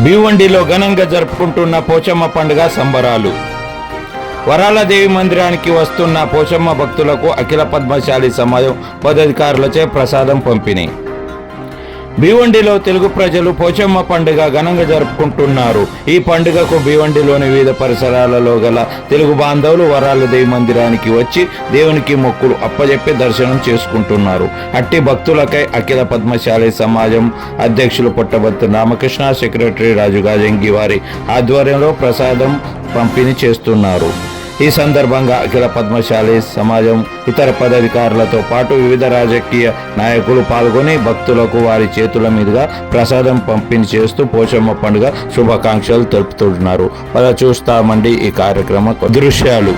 భీవండిలో ఘనంగా జరుపుకుంటున్న పోచమ్మ పండుగ సంబరాలు. వరాలదేవి మందిరానికి వస్తున్న పోచమ్మ భక్తులకు అఖిల పద్మశాలి సమాజం పదాధికారులచే ప్రసాదం పంపిణీ. భీవండిలో తెలుగు ప్రజలు పోచమ్మ పండుగ ఘనంగా జరుపుకుంటున్నారు. ఈ పండుగకు భీవండిలోని వివిధ పరిసరాలలో గల తెలుగు బాంధవులు వరాలదేవి మందిరానికి వచ్చి దేవునికి మొక్కులు అప్పజెప్పి దర్శనం చేసుకుంటున్నారు. అట్టి భక్తులకై అఖిల పద్మశాలి సమాజం అధ్యక్షులు పుట్టబత్తు రామకృష్ణ సెక్రటరీ రాజుగాజంగి వారి ఆధ్వర్యంలో ప్రసాదం పంపిణీ చేస్తున్నారు. ఈ సందర్భంగా అఖిల పద్మశాలి సమాజం ఇతర పదాధికారులతో పాటు వివిధ రాజకీయ నాయకులు పాల్గొని భక్తులకు వారి చేతుల మీదుగా ప్రసాదం పంపిణీ చేస్తూ పోచమ్మ పండుగ శుభాకాంక్షలు తెలుపుతున్నారు. అలా చూస్తామండి ఈ కార్యక్రమ దృశ్యాలు.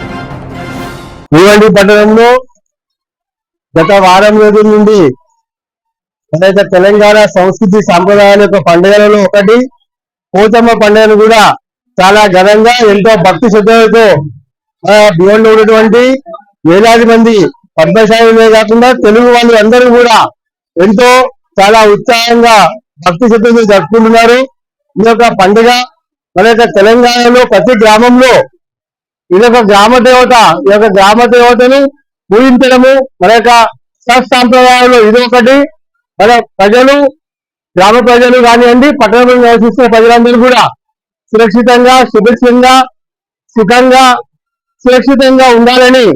భీవండి పట్టణంలో గత వారం రోజుల నుండి ఏదైతే తెలంగాణ సంస్కృతి సాంప్రదాయాల యొక్క పండుగలలో ఒకటి పోచమ్మ పండుగను కూడా చాలా ఘనంగా ఎంతో భక్తి శ్రద్ధలతో ఆ, ఉన్నటువంటి వేలాది మంది పద్మశాలినే కాకుండా తెలుగు వాళ్ళు అందరూ కూడా ఎంతో చాలా ఉత్సాహంగా భక్తి శ్రద్ధతో జరుపుకుంటున్నారు. ఈ యొక్క పండుగ మన యొక్క తెలంగాణలో ప్రతి గ్రామంలో ఇది ఒక గ్రామ దేవత ఈ యొక్క గ్రామ దేవతను పూజించడము మన యొక్క సత్సాంప్రదాయంలో ఇది ఒకటి. మన ప్రజలు గ్రామ ప్రజలు కానివ్వండి పట్టణంలో నివసిస్తున్న ప్రజలందరూ కూడా సురక్షితంగా సుభిక్షంగా సుఖంగా సురక్షితంగా ఉండాలని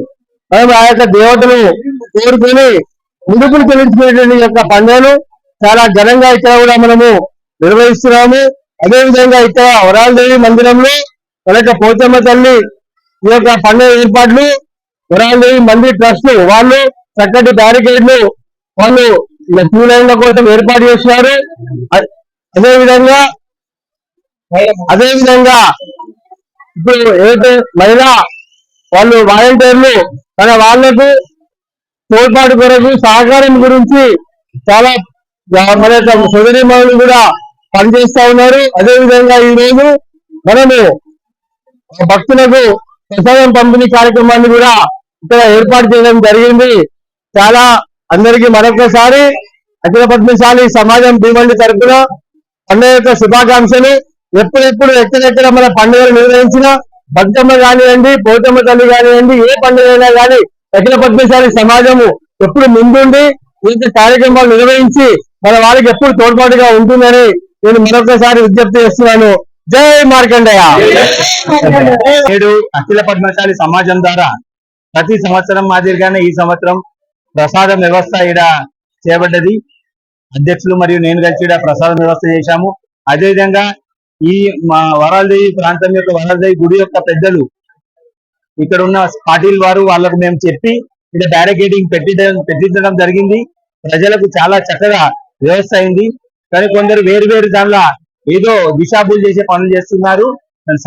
మనం ఆ యొక్క దేవతను కోరుకొని ముందుకు చెల్లించుకునేటువంటి ఈ యొక్క పండుగను చాలా ఘనంగా ఇక్కడ కూడా మనము నిర్వహిస్తున్నాము. అదే విధంగా ఇక్కడ వరాలదేవి మందిరంలో మన యొక్క పోచమ్మ తల్లి ఈ యొక్క పండుగ ఏర్పాట్లు వరాలదేవి మందిర్ ట్రస్ట్ వాళ్ళు చక్కటి బ్యారికేడ్లు వాళ్ళు క్యూ లైన్ల కోసం ఏర్పాటు చేస్తున్నారు. అదేవిధంగా అదేవిధంగా ఇప్పుడు ఏదైతే మహిళా వాళ్ళు వాలంటీర్లు తన వాళ్ళకు తోడ్పాటు కొరకు సహకారం గురించి చాలా మన యొక్క సోదరి కూడా పనిచేస్తా ఉన్నారు. అదే విధంగా ఈ రోజు మనము భక్తులకు ప్రసాదం పంపిణీ కార్యక్రమాన్ని కూడా ఇక్కడ ఏర్పాటు చేయడం జరిగింది. చాలా అందరికీ మరొకసారి అఖిల పద్మశాలి సమాజం భీమండి తరపున పండుగ యొక్క శుభాకాంక్షలు. ఎప్పుడెప్పుడు ఎక్కడెక్కడ మన పండుగలు నిర్వహించిన బతుకమ్మ కానివ్వండి పోతమ్మ తల్లి కానివ్వండి ఏ పండుగ అయినా కానీ అఖిల పద్మశాలి సమాజము ఎప్పుడు ముందుండి ఇంత కార్యక్రమాలు నిర్వహించి మన వారికి ఎప్పుడు తోడ్పాటుగా ఉంటుందని నేను మరొకసారి విజ్ఞప్తి చేస్తున్నాను. జై మార్కండయ్య నేడు అఖిల పద్మశాలి సమాజం ద్వారా ప్రతి సంవత్సరం మాదిరిగానే ఈ సంవత్సరం ప్రసాదం వ్యవస్థ ఈడ చేయబడ్డది. అధ్యక్షులు మరియు నేను కలిసి ఈడ ప్రసాదం వ్యవస్థ చేశాము. అదేవిధంగా ఈ మా వరాలదేవి ప్రాంతం యొక్క వరాలదేవి గుడి యొక్క పెద్దలు ఇక్కడ ఉన్న పాటిల్ వారు వాళ్ళకు మేము చెప్పి ఇక్కడ బ్యారికేడింగ్ పెట్టించడం పెట్టించడం జరిగింది. ప్రజలకు చాలా చక్కగా వ్యవస్థ అయింది. కానీ కొందరు వేరు వేరు దానిలో ఏదో దిశాబులు చేసే పనులు చేస్తున్నారు.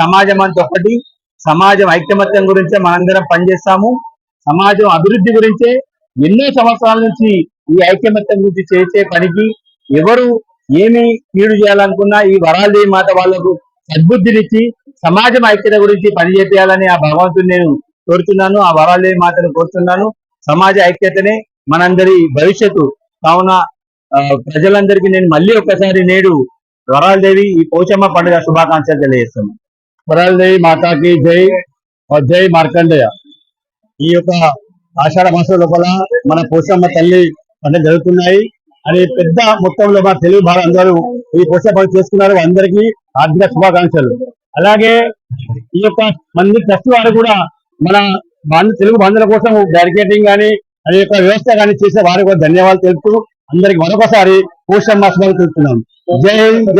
సమాజం అంత ఒకటి సమాజం ఐక్యమత్యం గురించే మనందరం పనిచేస్తాము. సమాజం అభివృద్ధి గురించే ఎన్నో సంవత్సరాల నుంచి ఈ ఐక్యమత్యం గురించి చేసే పనికి ఎవరు ఏమి కీడు చేయాలనుకున్నా ఈ వరాలదేవి మాత వాళ్ళకు సద్బుద్ధినిచ్చి సమాజం ఐక్యత గురించి పనిచేయాలని ఆ భగవంతుని నేను కోరుతున్నాను. ఆ వరాలదేవి మాతను కోరుతున్నాను. సమాజ ఐక్యతనే మనందరి భవిష్యత్తు. కావున ఆ, ప్రజలందరికీ నేను మళ్ళీ ఒక్కసారి నేడు వరాలదేవి ఈ పోచమ్మ పండుగ శుభాకాంక్షలు తెలియజేస్తున్నాను. వరాలదేవి మాతాకి జై. జై మార్కండేయ. ఈ యొక్క ఆషాఢ మాసం లోపల మన పోషమ్మ తల్లి పండుగ జరుగుతున్నాయి. అని పెద్ద మొత్తంలో మన తెలుగు భారత అందరూ ఈ పోషమ్మ చేసుకున్నారు. అందరికీ ఆర్థిక శుభాకాంక్షలు. అలాగే ఈ యొక్క మంది ట్రస్ట్ వారు కూడా మన తెలుగు బంధువుల కోసం బ్యారికేటింగ్ కానీ అది యొక్క వ్యవస్థ కానీ చేసే వారికి కూడా ధన్యవాదాలు తెలుపుతూ అందరికి మరొకసారి పోషణ మాసాలు తెలుపుతున్నాం. జై హింద్,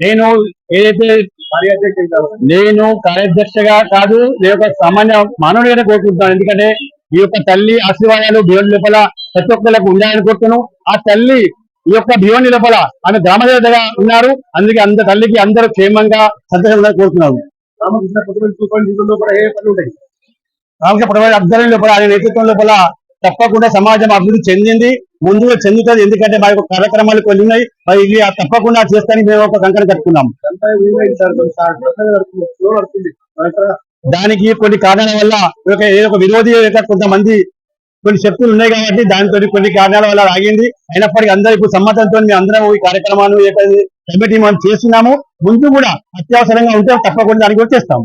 నేను ఏదైతే నేను కార్యాధ్యక్షగా కాదు నేను ఒక సామాన్య మానవుడిగానే కోరుకుంటున్నాను. ఎందుకంటే ఈ యొక్క తల్లి ఆశీర్వాదాలు భీవని లోపల ప్రతి ఒక్కరికి ఉండాలని కోరుతున్నాను ఆ తల్లి ఈ యొక్క భీవని లోపల ఆమె గ్రామదేవతగా ఉన్నారు అందుకే అంత తల్లికి అందరూ క్షేమంగా సంతోషంగా కోరుతున్నాను రామకృష్ణ అబ్జర్వం లోపల ఆయన నేతృత్వం లోపల తప్పకుండా సమాజం అభివృద్ధి చెందింది ముందుగా చెందుతుంది ఎందుకంటే మా యొక్క కార్యక్రమాలు కొన్ని ఉన్నాయి మరి ఇది తప్పకుండా చేస్తానికి మేము ఒక కంకణ కట్టుకున్నాం దానికి కొన్ని కారణాల వల్ల ఒక ఏదో ఒక విరోధి యొక్క కొంతమంది కొన్ని శక్తులు ఉన్నాయి కాబట్టి దానితో కొన్ని కారణాల వల్ల ఆగింది. అయినప్పటికీ అందరూ ఇప్పుడు సమ్మతంతో మేము అందరం ఈ కార్యక్రమాన్ని కమిటీ మనం చేస్తున్నాము. ముందు కూడా అత్యవసరంగా ఉంటే తప్పకుండా దానికి కూడా చేస్తాము